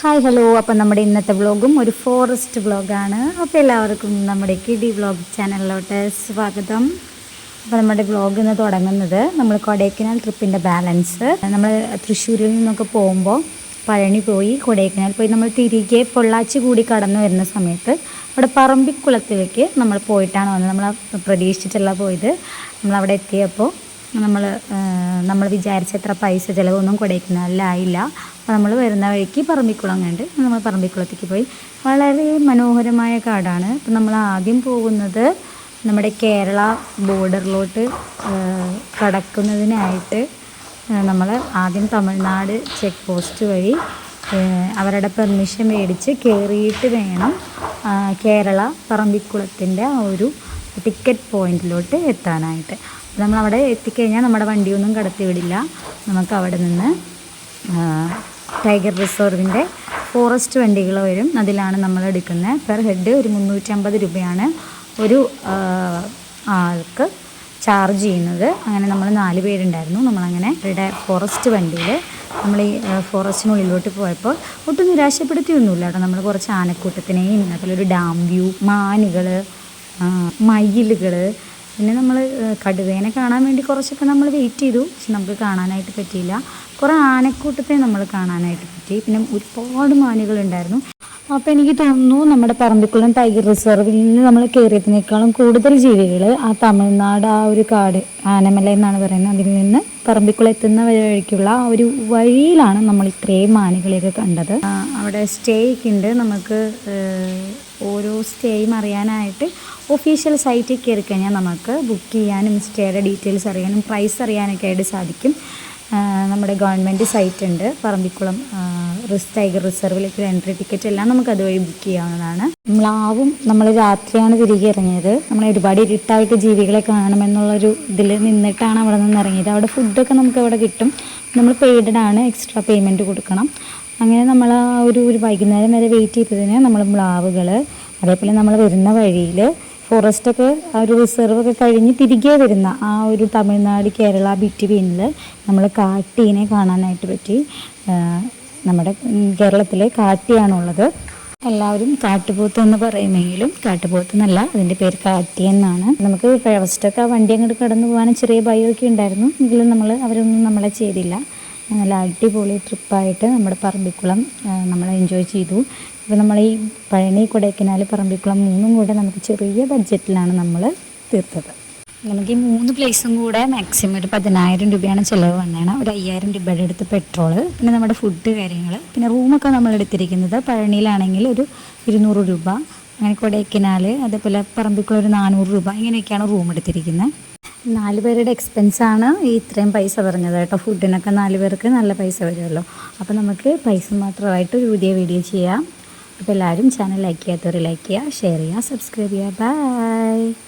Hi hello. അപ്പം നമ്മുടെ ഇന്നത്തെ വ്ളോഗും ഒരു ഫോറസ്റ്റ് വ്ളോഗാണ് അപ്പോൾ എല്ലാവർക്കും നമ്മുടെ കിഡി വ്ളോഗ് ചാനലിലോട്ട് സ്വാഗതം. അപ്പോൾ നമ്മുടെ വ്ളോഗ് ഇന്ന് തുടങ്ങുന്നത് നമ്മൾ കൊടൈക്കനാൽ ട്രിപ്പിന്റെ ബാലൻസ്. നമ്മൾ തൃശ്ശൂരിൽ നിന്നൊക്കെ പോകുമ്പോൾ പഴനി പോയി കൊടൈക്കനാൽ പോയി. നമ്മൾ തിരികെ പൊള്ളാച്ചി കൂടി കടന്നു വരുന്ന സമയത്ത് അവിടെ പറമ്പിക്കുളത്തിലേക്ക് നമ്മൾ പോയിട്ടാണ് വന്നത്. നമ്മൾ പ്രതീക്ഷിച്ചിട്ടല്ല പോയത്. നമ്മളവിടെ എത്തിയപ്പോൾ നമ്മൾ നമ്മൾ വിചാരിച്ചത്ര പൈസ ചിലവൊന്നും കൊടൈക്കനാലിലായില്ല. അപ്പോൾ നമ്മൾ വരുന്ന വഴിക്ക് പറമ്പിക്കുളം കണ്ട് നമ്മൾ പറമ്പിക്കുളത്തേക്ക് പോയി. വളരെ മനോഹരമായ കാടാണ്. അപ്പോൾ നമ്മൾ ആദ്യം പോകുന്നത് നമ്മുടെ കേരള ബോർഡറിലോട്ട് കടക്കുന്നതിനായിട്ട് നമ്മൾ ആദ്യം തമിഴ്നാട് ചെക്ക് പോസ്റ്റ് വഴി അവരുടെ പെർമിഷൻ മേടിച്ച് കയറിയിട്ട് വേണം കേരള പറമ്പിക്കുളത്തിന്റെ ആ ഒരു ടിക്കറ്റ് പോയിന്റിലോട്ട് എത്താനായിട്ട്. നമ്മൾ നമ്മളവിടെ എത്തിക്കഴിഞ്ഞാൽ നമ്മുടെ വണ്ടിയൊന്നും കടത്തി വിടില്ല നമുക്ക് അവിടെ നിന്ന് ടൈഗർ റിസർവിന്റെ ഫോറസ്റ്റ് വണ്ടികൾ വരും. അതിലാണ് നമ്മൾ എടുക്കുന്നത് പെർ ഹെഡ് ഒരു മുന്നൂറ്റമ്പത് രൂപയാണ് ഒരു ആൾക്ക് ചാർജ് ചെയ്യുന്നത്. അങ്ങനെ നമ്മൾ നാല് പേരുണ്ടായിരുന്നു. നമ്മളങ്ങനെ ഇവിടെ ഫോറസ്റ്റ് വണ്ടിയിൽ നമ്മൾ ഈ ഫോറസ്റ്റിനുള്ളിലോട്ട് പോയപ്പോൾ ഒട്ടും നിരാശപ്പെടുത്തിയൊന്നുമില്ല കേട്ടോ. നമ്മൾ കുറച്ച് ആനക്കൂട്ടത്തിനെയും അതിലൊരു ഡാം വ്യൂ മാനുകൾ മയിലുകൾ പിന്നെ നമ്മൾ കടുവേനെ കാണാൻ വേണ്ടി കുറച്ചൊക്കെ നമ്മൾ വെയിറ്റ് ചെയ്തു. പക്ഷെ നമുക്ക് കാണാനായിട്ട് പറ്റിയില്ല. കുറേ ആനക്കൂട്ടത്തെ നമ്മൾ കാണാനായിട്ട് പറ്റി. പിന്നെ ഒരുപാട് മാനുകളുണ്ടായിരുന്നു. അപ്പോൾ എനിക്ക് തോന്നുന്നു നമ്മുടെ പറമ്പിക്കുളം ടൈഗർ റിസർവിൽ നിന്ന് നമ്മൾ കയറിയതിനേക്കാളും കൂടുതൽ ജീവികൾ ആ തമിഴ്നാട് ആ ഒരു കാട് ആനമല എന്നാണ് പറയുന്നത്. അതിൽ നിന്ന് പറമ്പിക്കുളം എത്തുന്ന വഴിക്കുള്ള ഒരു വഴിയിലാണ് നമ്മൾ ഇത്രയും ആനകളെയൊക്കെ കണ്ടത്. അവിടെ സ്റ്റേ ഒക്കെ ഉണ്ട്. നമുക്ക് ഓരോ സ്റ്റേയും അറിയാനായിട്ട് ഒഫീഷ്യൽ സൈറ്റിൽ കയറി കഴിഞ്ഞാൽ നമുക്ക് ബുക്ക് ചെയ്യാനും സ്റ്റേയുടെ ഡീറ്റെയിൽസ് അറിയാനും പ്രൈസ് അറിയാനൊക്കെ ആയിട്ട് സാധിക്കും. നമ്മുടെ ഗവൺമെന്റ് സൈറ്റ് ഉണ്ട് പറമ്പിക്കുളം റിസ് ടൈഗർ റിസർവിലേക്ക് എൻട്രി ടിക്കറ്റ് എല്ലാം നമുക്ക് അതുവഴി ബുക്ക് ചെയ്യാവുന്നതാണ്. മ്ലാവും നമ്മൾ രാത്രിയാണ് തിരികെ ഇറങ്ങിയത്. നമ്മൾ ഒരുപാട് ഇരുട്ടായിട്ട് ജീവികളെ കാണുമെന്നുള്ളൊരു ഇതിൽ നിന്നിട്ടാണ് അവിടെ നിന്ന് ഇറങ്ങിയത്. അവിടെ ഫുഡൊക്കെ നമുക്ക് അവിടെ കിട്ടും. നമ്മൾ പെയ്ഡഡ് ആണ് എക്സ്ട്രാ പേയ്മെന്റ് കൊടുക്കണം. അങ്ങനെ നമ്മൾ ഒരു ഒരു വൈകുന്നേരം വരെ വെയിറ്റ് ചെയ്തതിന് നമ്മൾ മ്ലാവുകൾ അതേപോലെ നമ്മൾ വരുന്ന വഴിയിൽ ഫോറസ്റ്റൊക്കെ ഒരു റിസർവ് ഒക്കെ കഴിഞ്ഞ് തിരികെ വരുന്ന ആ ഒരു തമിഴ്നാട് കേരള ബിറ്റ്വീനിൽ നമ്മൾ കാട്ടീനെ കാണാനായിട്ട് പറ്റി. നമ്മുടെ കേരളത്തിലെ കാട്ടിയാണുള്ളത്. എല്ലാവരും കാട്ടുപോത്ത് എന്ന് പറയുമെങ്കിലും കാട്ടുപോത്ത് എന്നല്ല അതിന്റെ പേര് കാട്ടി എന്നാണ്. നമുക്ക് ഫസ്റ്റൊക്കെ വണ്ടി അങ്ങോട്ട് കടന്നു പോകാനും ചെറിയ ഭയമൊക്കെ ഉണ്ടായിരുന്നു. എങ്കിലും നമ്മൾ അവരൊന്നും നമ്മളെ ചെയ്തില്ല. നല്ല അടിപൊളി ട്രിപ്പായിട്ട് നമ്മുടെ പറമ്പിക്കുളം നമ്മൾ എൻജോയ് ചെയ്തു. ഇപ്പോൾ നമ്മൾ ഈ പഴനി കൊടൈക്കനാൽ പറമ്പിക്കുളം മൂന്നും കൂടെ നമുക്ക് ചെറിയ ബഡ്ജറ്റിലാണ് നമ്മൾ തീർത്തത്. നമുക്ക് ഈ മൂന്ന് പ്ലേസും കൂടെ മാക്സിമം ഒരു പതിനായിരം രൂപയാണ് ചിലവ് വന്നതാണ് ഒരു അയ്യായിരം രൂപയുടെ അടുത്ത് പെട്രോൾ പിന്നെ നമ്മുടെ ഫുഡ് കാര്യങ്ങൾ പിന്നെ റൂമൊക്കെ നമ്മൾ എടുത്തിരിക്കുന്നത് പഴനിയിലാണെങ്കിൽ ഒരു ഇരുന്നൂറ് രൂപ അങ്ങനെ കൊടൈക്കനാൽ അതേപോലെ പറമ്പിക്കുള്ള ഒരു നാനൂറ് രൂപ ഇങ്ങനെയൊക്കെയാണ് റൂം എടുത്തിരിക്കുന്നത് നാല് പേരുടെ എക്സ്പെൻസാണ് ഈ ഇത്രയും പൈസ പറഞ്ഞത് കേട്ടോ. ഫുഡിനൊക്കെ നാല് പേർക്ക് നല്ല പൈസ വരുമല്ലോ അപ്പോൾ നമുക്ക് പൈസ മാത്രമായിട്ട് ഒരു പുതിയ വീഡിയോ ചെയ്യാം. അപ്പോൾ എല്ലാവരും ചാനൽ ലൈക്ക് ചെയ്യാത്തവർ ലൈക്ക് ചെയ്യുക ഷെയർ ചെയ്യുക സബ്സ്ക്രൈബ് ചെയ്യുക. ബൈ